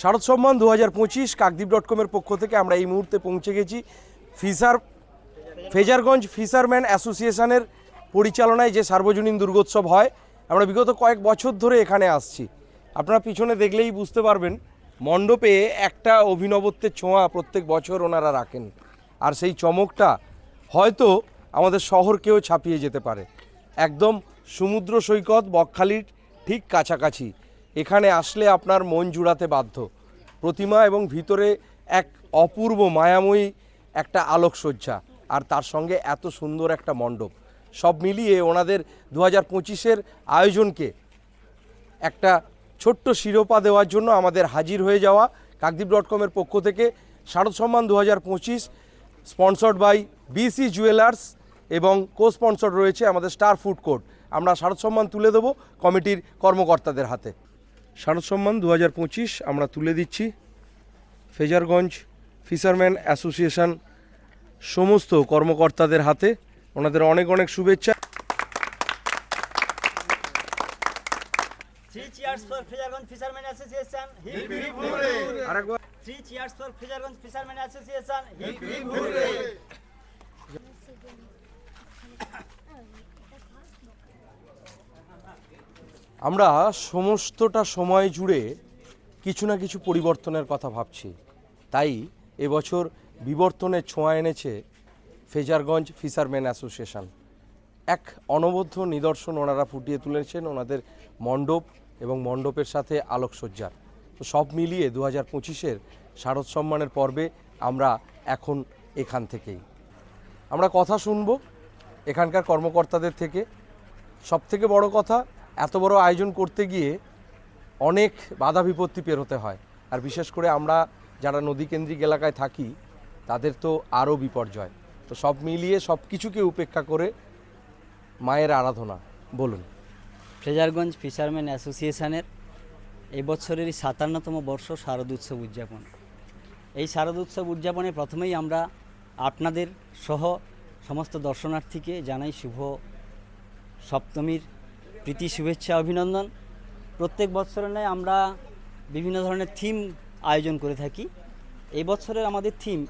শারদ সম্মান দু হাজার পঁচিশ কাকদ্বীপ ডট কমের পক্ষ থেকে আমরা এই মুহূর্তে পৌঁছে গেছি। ফিসার ফেজারগঞ্জ ফিশারম্যান অ্যাসোসিয়েশনের পরিচালনায় যে সার্বজনীন দুর্গোৎসব হয়, আমরা বিগত কয়েক বছর ধরে এখানে আসছি। আপনারা পিছনে দেখলেই বুঝতে পারবেন, মণ্ডপে একটা অভিনবত্বের ছোঁয়া প্রত্যেক বছর ওনারা রাখেন। আর সেই চমকটা হয়তো আমাদের শহরকেও ছাপিয়ে যেতে পারে। একদম সমুদ্র সৈকত, বকখালির ঠিক কাছাকাছি। এখানে আসলে আপনার মন জুড়াতে বাধ্য। প্রতিমা এবং ভিতরে এক অপূর্ব মায়াময়ী একটা আলোকসজ্জা আর তার সঙ্গে এত সুন্দর একটা মণ্ডপ। সব মিলিয়ে ওনাদের দু হাজার পঁচিশের আয়োজনকে একটা ছোট্ট শিরোপা দেওয়ার জন্য আমাদের হাজির হয়ে যাওয়া কাকদ্বীপ ডট কমের পক্ষ থেকে শারদ সম্মান দু হাজার পঁচিশ, স্পন্সর্ড বাই বিসি জুয়েলার্স এবং কো স্পন্সর্ড রয়েছে আমাদের স্টার ফুড কোর্ট। আমরা শারদ সম্মান তুলে দেবো কমিটির কর্মকর্তাদের হাতে। শারদ সম্মান দু হাজার পঁচিশ আমরা তুলে দিচ্ছি ফেজারগঞ্জ ফিশারম্যান অ্যাসোসিয়েশন সমস্ত কর্মকর্তাদের হাতে ওনাদের অনেক অনেক শুভেচ্ছা Three cheers for Fishergঞ্জ Fishermen Association. Hip hip আরেকবার Three cheers for Fishergঞ্জ Fishermen Association. Hip hip আমরা সমস্তটা সময় জুড়ে কিছু না কিছু পরিবর্তনের কথা ভাবছি। তাই এবছর বিবর্তনের ছোঁয়া এনেছে ফেজারগঞ্জ ফিশারম্যান অ্যাসোসিয়েশন। এক অনবদ্য নিদর্শন ওনারা ফুটিয়ে তুলেছেন ওনাদের মণ্ডপ এবং মণ্ডপের সাথে আলোকসজ্জার তো সব মিলিয়ে দু হাজার পঁচিশের শারদ সম্মানের পর্বে আমরা এখন এখান থেকেই। আমরা কথা শুনব এখানকার কর্মকর্তাদের থেকে। সব থেকে বড় কথা এত বড় আয়োজন করতে গিয়ে অনেক বাধা বিপত্তি পেরোতে হয়। আর বিশেষ করে আমরা যারা নদীকেন্দ্রিক এলাকায় থাকি, তাদের তো আরও বিপর্যয়। তো সব মিলিয়ে সব কিছুকে উপেক্ষা করে মায়ের আরাধনা। বলুন। ফ্রেজারগঞ্জ ফিশারম্যান অ্যাসোসিয়েশনের এই বছরেরই সাতান্নতম বর্ষ শারদ উৎসব উদযাপন। এই শারদ উৎসব উদযাপনে প্রথমেই আমরা আপনাদের সহ সমস্ত দর্শনার্থীকে জানাই শুভ সপ্তমীর প্রীতি, শুভেচ্ছা, অভিনন্দন। প্রত্যেক বছরের নয় আমরা বিভিন্ন ধরনের থিম আয়োজন করে থাকি। এই বছরের আমাদের থিম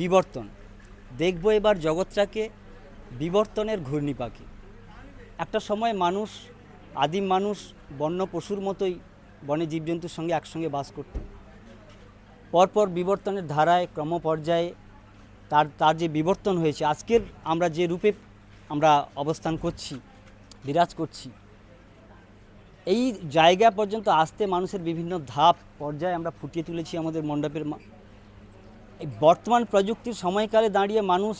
বিবর্তন। দেখব এবার জগৎটাকে বিবর্তনের ঘূর্ণি পাখি একটা সময় মানুষ, আদিম মানুষ, বন্য পশুর মতোই বনে জীবজন্তুর সঙ্গে একসঙ্গে বাস করত। পরপর বিবর্তনের ধারায়, ক্রমপর্যায়ে তার তার যে বিবর্তন হয়েছে, আজকের আমরা যে রূপে আমরা অবস্থান করছি বিরাজ করছি। এই জায়গা পর্যন্ত আসতে মানুষের বিভিন্ন ধাপ, পর্যায়ে আমরা ফুটিয়ে তুলেছি আমাদের মণ্ডপের এই বর্তমান প্রযুক্তির সময়কালে দাঁড়িয়ে মানুষ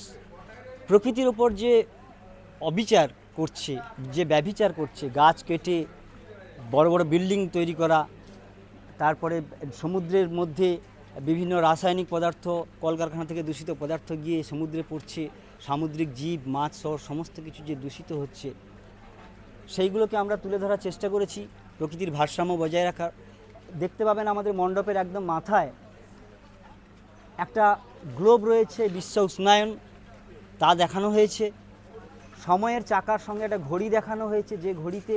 প্রকৃতির ওপর যে অবিচার করছে, যে ব্যভিচার করছে, গাছ কেটে বড় বড় বিল্ডিং তৈরি করা, তারপরে সমুদ্রের মধ্যে বিভিন্ন রাসায়নিক পদার্থ, কলকারখানা থেকে দূষিত পদার্থ গিয়ে সমুদ্রে পড়ছে, সামুদ্রিক জীব, মাছ সহ সমস্ত কিছু যে দূষিত হচ্ছে সেইগুলোকে আমরা তুলে ধরার চেষ্টা করেছি প্রকৃতির ভারসাম্য বজায় রাখার। দেখতে পাবেন আমাদের মণ্ডপের একদম মাথায় একটা গ্লোব রয়েছে, বিশ্ব উষ্ণায়ন, তা দেখানো হয়েছে। সময়ের চাকার সঙ্গে একটা ঘড়ি দেখানো হয়েছে, যে ঘড়িতে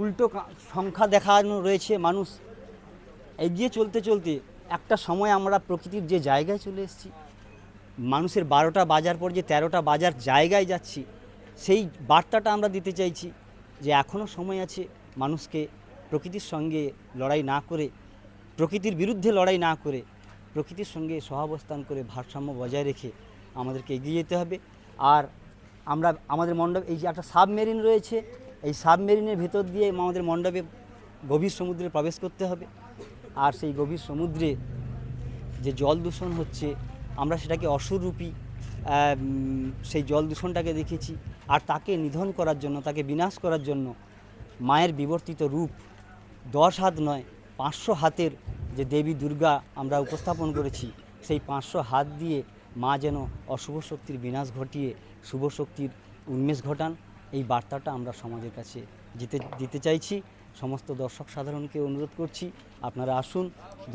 উল্টো সংখ্যা দেখানো রয়েছে মানুষ। এগিয়ে চলতে চলতে একটা সময় আমরা প্রকৃতির যে জায়গায় চলে এসেছি, মানুষের বারোটা বাজার পর যে তেরোটা বাজার জায়গায় যাচ্ছি, সেই বার্তাটা আমরা দিতে চাইছি। যে এখনও সময় আছে মানুষকে প্রকৃতির সঙ্গে লড়াই না করে, প্রকৃতির বিরুদ্ধে লড়াই না করে, প্রকৃতির সঙ্গে সহাবস্থান করে ভারসাম্য বজায় রেখে আমাদেরকে এগিয়ে যেতে হবে। আর আমরা, আমাদের মণ্ডপ, এই যে একটা সাবমেরিন রয়েছে, এই সাবমেরিনের ভেতর দিয়ে আমাদের মণ্ডপে গভীর সমুদ্রে প্রবেশ করতে হবে। আর সেই গভীর সমুদ্রে যে জল দূষণ হচ্ছে, আমরা সেটাকে অসুরূপী সেই জল দূষণটাকে দেখেছি। আর তাকে নিধন করার জন্য, তাকে বিনাশ করার জন্য মায়ের বিবর্তিত রূপ দশ হাত নয়, পাঁচশো হাতের যে দেবী দুর্গা আমরা উপস্থাপন করেছি, সেই পাঁচশো হাত দিয়ে মা যেন অশুভ শক্তির বিনাশ ঘটিয়ে শুভ শক্তির উন্মেষ ঘটান, এই বার্তাটা আমরা সমাজের কাছে দিতে দিতে চাইছি। সমস্ত দর্শক সাধারণকে অনুরোধ করছি, আপনারা আসুন,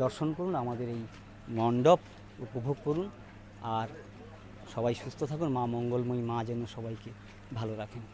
দর্শন করুন, আমাদের এই মণ্ডপ উপভোগ করুন। আর সবাই সুস্থ থাকুন, মা মঙ্গলময়ী মা যেন সবাইকে ভালো রাখেন।